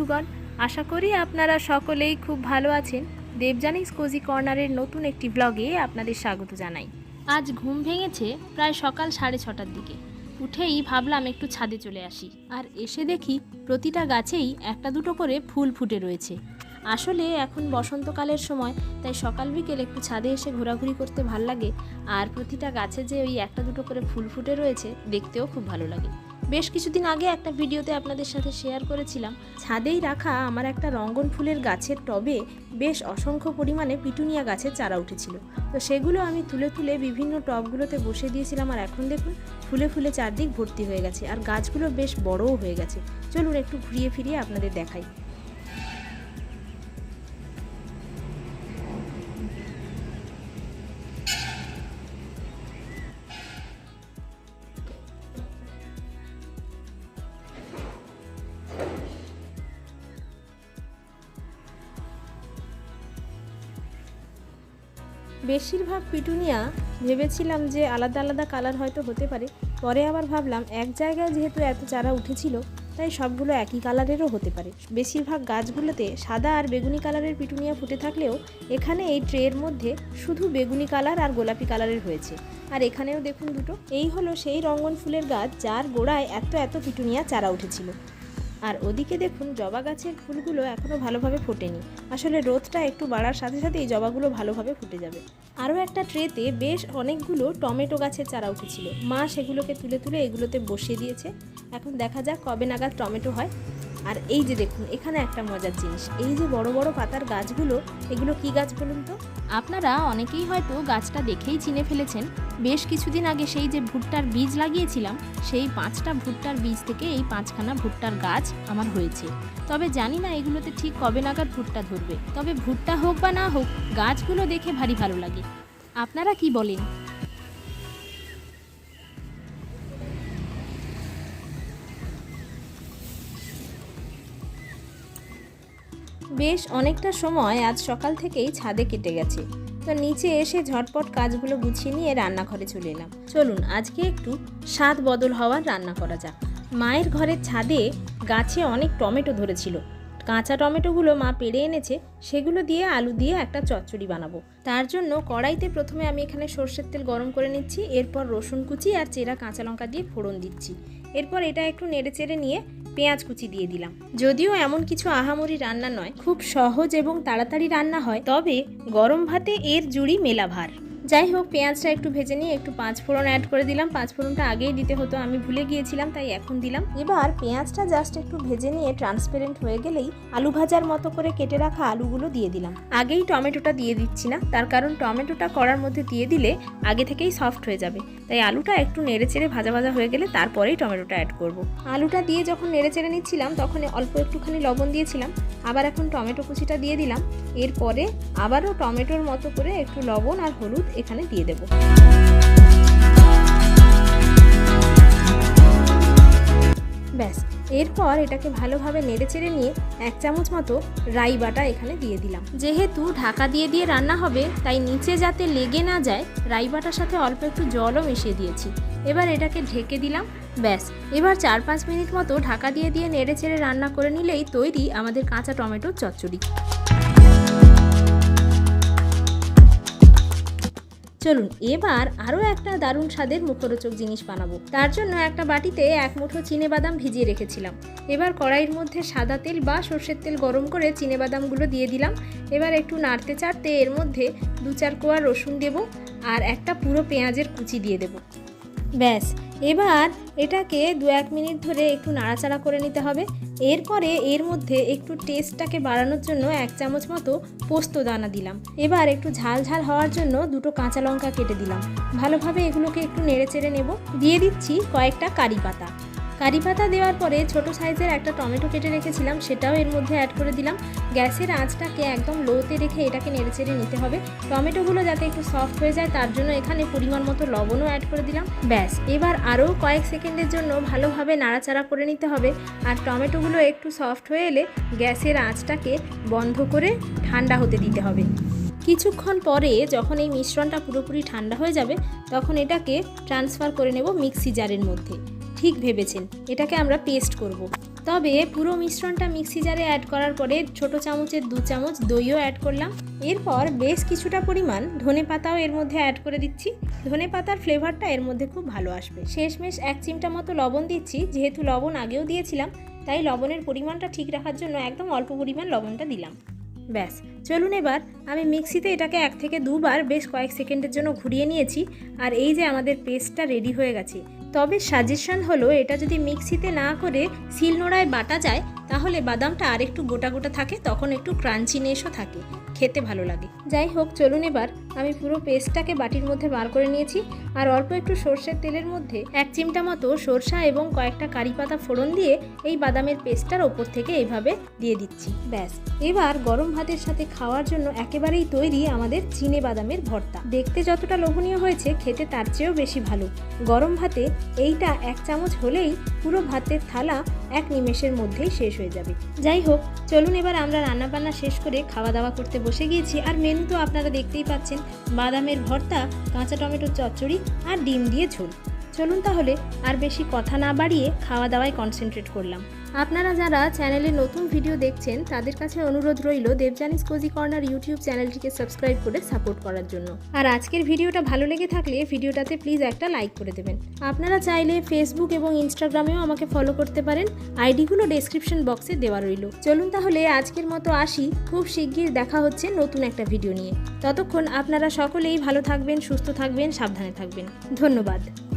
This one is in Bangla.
বন্ধুগণ, আশা করি আপনারা সকলেই খুব ভালো আছেন। দেবজানিস কোজি কর্নারের নতুন একটি ব্লগে আপনাদের স্বাগত জানাই। আজ ঘুম ভেঙেছে প্রায় সকাল সাড়ে ছটার দিকে। উঠেই ভাবলাম একটু ছাদে চলে আসি। আর এসে দেখি প্রতিটা গাছেই একটা দুটো করে ফুল ফুটে রয়েছে। আসলে এখন বসন্তকালের সময়, তাই সকাল বিকেল একটু ছাদে এসে ঘোরাঘুরি করতে ভালো লাগে। আর প্রতিটা গাছে যে ওই একটা দুটো করে ফুল ফুটে রয়েছে, দেখতেও খুব ভালো লাগে। বেশ কিছুদিন আগে একটা ভিডিওতে আপনাদের সাথে শেয়ার করেছিলাম। ছাদেই রাখা আমার একটা রঙ্গন ফুলের গাছের টবে বেশ অসংখ্য পরিমাণে পিটুনিয়া গাছের চারা উঠেছিল। তো সেগুলো আমি তুলে তুলে বিভিন্ন টবগুলোতে বসে দিয়েছিলাম আর এখন দেখুন, ফুলে ফুলে চারদিক ভর্তি হয়ে গেছে আর গাছগুলো বেশ বড়ও হয়ে গেছে। চলুন একটু ঘুরিয়ে ফিরিয়ে আপনাদের দেখাই। বেশিরভাগ পিটুনিয়া ভেবেছিলাম যে আলাদা আলাদা কালার হয়তো হতে পারে, পরে আবার ভাবলাম এক জায়গায় যেহেতু এত চারা উঠেছিল, তাই সবগুলো একই কালারেরও হতে পারে। বেশিরভাগ গাছগুলোতে সাদা আর বেগুনি কালারের পিটুনিয়া ফুটে থাকলেও এখানে এই ট্রের মধ্যে শুধু বেগুনি কালার আর গোলাপি কালারের হয়েছে। আর এখানেও দেখুন দুটো, এই হলো সেই রঙ্গন ফুলের গাছ যার গোড়ায় এত এত পিটুনিয়া চারা উঠেছিল। আর ওদিকে দেখুন জবা গাছের ফুলগুলো এখনও ভালোভাবে ফোটেনি। আসলে রোদটা একটু বাড়ার সাথে সাথেই জবাগুলো ভালোভাবে ফুটে যাবে। আরও একটা ট্রেতে বেশ অনেকগুলো টমেটো গাছের চারা উঠেছিল। মা সেগুলোকে তুলে তুলে এগুলোতে বসিয়ে দিয়েছে। এখন দেখা যাক কবে নাগাদ টমেটো হয়। আর এই যে দেখুন, এখানে একটা মজার জিনিস। এই যে বড় বড় পাতার গাছগুলো, এগুলো কি গাছ বলুন তো? আপনারা অনেকেই হয়তো গাছটা দেখেই চিনে ফেলেছেন। বেশ কিছুদিন আগে সেই যে ভুট্টার বীজ লাগিয়েছিলাম, সেই পাঁচটা ভুট্টার বীজ থেকে এই পাঁচখানা ভুট্টার গাছ আমার হয়েছে। তবে জানি না এগুলোতে ঠিক কবে নাগাদ ভুট্টা ধরবে। তবে ভুট্টা হোক বা না হোক, গাছগুলো দেখে ভারী ভালো লাগে। আপনারা কি বলেন? বেশ অনেকটা সময় আজ সকাল থেকেই ছাদে কেটে গেছে। তো নিচে এসে ঝটপট কাজগুলো গুছিয়ে নিয়ে রান্নাঘরে চলে এলাম। চলুন, আজকে একটু স্বাদ বদল হওয়ার রান্না করা যাক। মায়ের ঘরের ছাদে গাছে অনেক টমেটো ধরেছিল। কাঁচা টমেটোগুলো মা পেড়ে এনেছে, সেগুলো দিয়ে আলু দিয়ে একটা চচ্চড়ি বানাবো। তার জন্য কড়াইতে প্রথমে আমি এখানে সর্ষের তেল গরম করে নিচ্ছি, এরপর রসুন কুচি আর চেরা কাঁচা লঙ্কা দিয়ে ফোড়ন দিচ্ছি। এরপর এটা একটু নেড়ে চেড়ে নিয়ে পেঁয়াজ কুচি দিয়ে দিলাম। যদিও এমন কিছু আহামরি রান্না নয়, খুব সহজ এবং তাড়াতাড়ি রান্না হয়, তবে গরম ভাতে এর জুড়ি মেলা ভার যাই হোক, পেঁয়াজটা একটু ভেজে নিয়ে একটু পাঁচ ফোড়ন অ্যাড করে দিলাম। পাঁচ ফোড়নটা আগেই দিতে হতো, আমি ভুলে গিয়েছিলাম, তাই এখন দিলাম। এবার পেঁয়াজটা জাস্ট একটু ভেজে নিয়ে ট্রান্সপারেন্ট হয়ে গেলেই আলু ভাজার মতো করে কেটে রাখা আলুগুলো দিয়ে দিলাম। আগেই টমেটোটা দিয়ে দিচ্ছি না, তার কারণ টমেটোটা কড়ার মধ্যে দিয়ে দিলে আগে থেকেই সফট হয়ে যাবে। তাই আলুটা একটু নেড়ে চেড়ে ভাজা ভাজা হয়ে গেলে তারপরেই টমেটোটা অ্যাড করব। আলুটা দিয়ে যখন নেড়ে চেড়ে নিচ্ছিলাম, তখন অল্প একটুখানি লবণ দিয়েছিলাম। আবার এখন টমেটো কুচিটা দিয়ে দিলাম। এরপরে আবারও টমেটোর মতো করে একটু লবণ আর হলুদ এখানে দিয়ে দেবো। ব্যাস, এরপর এটাকে ভালোভাবে নেড়ে চেড়ে নিয়ে এক চামচ মতো রাই বাটা এখানে দিয়ে দিলাম। যেহেতু ঢাকা দিয়ে দিয়ে রান্না হবে, তাই নিচে যাতে লেগে না যায়, রাই বাটার সাথে অল্প একটু জলও মিশিয়ে দিয়েছি। এবার এটাকে ঢেকে দিলাম, ব্যাস। এবার চার পাঁচ মিনিট মতো ঢাকা দিয়ে দিয়ে নেড়ে চেড়ে রান্না করে নিলেই তৈরি আমাদের কাঁচা টমেটোর চচ্চড়ি। চলুন, এবার আরও একটা দারুণ স্বাদের মুখরোচক জিনিস বানাবো। তার জন্য একটা বাটিতে এক মুঠো বাদাম ভিজিয়ে রেখেছিলাম। এবার কড়াইয়ের মধ্যে সাদা তেল বা সর্ষের তেল গরম করে বাদামগুলো দিয়ে দিলাম। এবার একটু নাড়তে চাড়তে এর মধ্যে দু চার কোয়া রসুন দেব আর একটা পুরো পেঁয়াজের কুচি দিয়ে দেব। ব্যাস, এবার এটাকে দু এক মিনিট ধরে একটু নাড়াচাড়া করে নিতে হবে। এরপরে এর মধ্যে একটু টেস্টটাকে বাড়ানোর জন্য এক চামচ মতো পোস্ত দানা দিলাম। এবার একটু ঝাল ঝাল হওয়ার জন্য দুটো কাঁচা লঙ্কা কেটে দিলাম। ভালোভাবে এগুলোকে একটু নেড়ে চেড়ে নেব। দিয়ে দিচ্ছি কয়েকটা কারি পাতা। কারি পাতা দেওয়ার পরে ছোট সাইজের একটা টমেটো কেটে রেখেছিলাম, সেটাও এর মধ্যে অ্যাড করে দিলাম। গ্যাসের আঁচটাকে একদম লোতে রেখে এটাকে নেড়ে চেড়ে নিতে হবে। টমেটোগুলো যাতে একটু সফট হয়ে যায়, তার জন্য এখানে পরিমাণ মতো লবণও অ্যাড করে দিলাম। ব্যাস, এবার আরও কয়েক সেকেন্ডের জন্য ভালোভাবে নাড়াচাড়া করে নিতে হবে। আর টমেটোগুলো একটু সফট হয়ে এলে গ্যাসের আঁচটাকে বন্ধ করে ঠান্ডা হতে দিতে হবে। কিছুক্ষণ পরে যখন এই মিশ্রণটা পুরোপুরি ঠান্ডা হয়ে যাবে, তখন এটাকে ট্রান্সফার করে নেব মিক্সি জারের মধ্যে। ঠিক ভেবেছেন, এটাকে আমরা পেস্ট করব। তবে পুরো মিশ্রণটা মিক্সি জারে অ্যাড করার পরে ছোট চামচের দু চামচ দইও অ্যাড করলাম। এরপর বেশ কিছুটা পরিমাণ ধনে পাতাও এর মধ্যে অ্যাড করে দিচ্ছি। ধনে পাতার ফ্লেভারটা এর মধ্যে খুব ভালো আসবে। শেষমেশ এক চিমটা মতো লবণ দিচ্ছি, যেহেতু লবণ আগেও দিয়েছিলাম, তাই লবণের পরিমাণটা ঠিক রাখার জন্য একদম অল্প পরিমাণ লবণটা দিলাম। ব্যাস, চলুন এবার আমি মিক্সিতে এটাকে এক থেকে দুবার বেশ কয়েক সেকেন্ডের জন্য ঘুরিয়ে নিয়েছি, আর এই যে আমাদের পেস্টটা রেডি হয়ে গেছে তবে সাজেশন হলো এটা যদি মিক্সিতে না করে শিলনোড়ায় বাটা যায় তাহলে বাদামটা আর একটু গোটা গোটা থাকে, তখন একটু ক্রাঞ্চিনেসও থাকে। খেতে ভালো লাগে। যাই হোক, চলুন এবার আমি পুরো পেস্টটাকে বাটির মধ্যে বার করে নিয়েছি। আর অল্প একটু সর্ষের তেলের মধ্যে এক চিমটা মতো সরষা এবং কয়েকটা কারি পাতা ফোড়ন দিয়ে এই বাদামের পেস্টটার ওপর থেকে এইভাবে দিয়ে দিচ্ছি। ব্যাস। এবার গরম ভাতের সাথে খাওয়ার জন্য একেবারেই তৈরি আমাদের চিনে বাদামের ভর্তা। দেখতে যতটা লোভনীয় হয়েছে, খেতে তার চেয়েও বেশি ভালো। গরম ভাতে এইটা এক চামচ হলেই পুরো ভাতের থালা এক নিমেষের মধ্যেই শেষ হয়ে যাবে। যাই হোক, চলুন এবার আমরা রান্নাবান্না শেষ করে খাওয়া দাওয়া করতে বসে গিয়েছি। আর মেনু তো আপনারা দেখতেই পাচ্ছেন, বাদামের ভর্তা, কাঁচা টমেটোর চচ্চড়ি আর ডিম দিয়ে ঝোল। চলুন তাহলে আর বেশি কথা না বাড়িয়ে খাওয়া দাওয়ায় কনসেন্ট্রেট করলাম। আপনারা যারা চ্যানেলে নতুন ভিডিও দেখছেন, তাদের কাছে অনুরোধ রইল দেবজানিস কোজি কর্নার ইউটিউব চ্যানেলটিকে সাবস্ক্রাইব করে সাপোর্ট করার জন্য। আর আজকের ভিডিওটা ভালো লেগে থাকলে ভিডিওটাতে প্লিজ একটা লাইক করে দেবেন। আপনারা চাইলে ফেসবুক এবং ইনস্টাগ্রামেও আমাকে ফলো করতে পারেন। আইডিগুলো ডেসক্রিপশন বক্সে দেওয়া রইল। চলুন তাহলে আজকের মতো আসি। খুব শিগগির দেখা হচ্ছে নতুন একটা ভিডিও নিয়ে। ততক্ষণ আপনারা সকলেই ভালো থাকবেন, সুস্থ থাকবেন, সাবধানে থাকবেন। ধন্যবাদ।